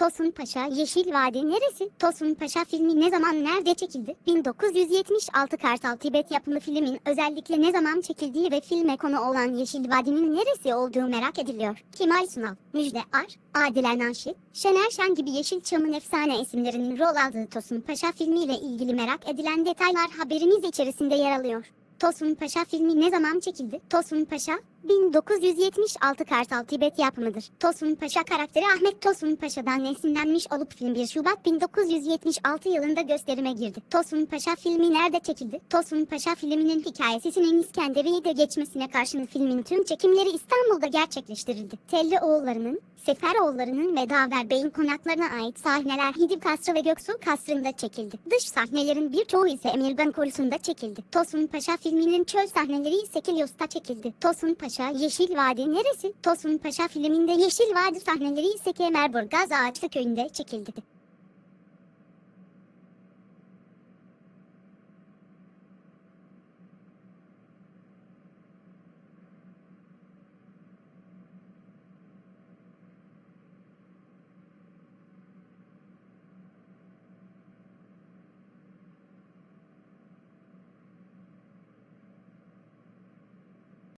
Tosun Paşa Yeşil Vadi neresi? Tosun Paşa filmi ne zaman nerede çekildi? 1976 Kartal Tibet yapımı filmin özellikle ne zaman çekildiği ve filme konu olan Yeşil Vadi'nin neresi olduğu merak ediliyor. Kemal Sunal, Müjde Ar, Adile Naşit, Şener Şen gibi Yeşilçam'ın efsane isimlerinin rol aldığı Tosun Paşa filmiyle ilgili merak edilen detaylar haberimiz içerisinde yer alıyor. Tosun Paşa filmi ne zaman çekildi? Tosun Paşa 1976 Kartal Tibet yapımıdır. Tosun Paşa karakteri Ahmet Tosun Paşa'dan esinlenmiş olup film 1 Şubat 1976 yılında gösterime girdi. Tosun Paşa filmi nerede çekildi? Tosun Paşa filminin hikayesinin İskenderiye'de geçmesine karşın filmin tüm çekimleri İstanbul'da gerçekleştirildi. Telli oğullarının, Seferoğulları'nın ve Daver Bey'in konaklarına ait sahneler Hidiv Kasrı ve Göksu Kasrı'nda çekildi. Dış sahnelerin birçoğu ise Emirgan Korusu'nda çekildi. Tosun Paşa filminin çöl sahneleri ise Kilyos'ta çekildi. Tosun Paşa Yeşil Vadi neresi? Tosun Paşa filminde Yeşil Vadi sahneleri ise Kemerburgaz Ağaçlı Köyü'nde çekildi.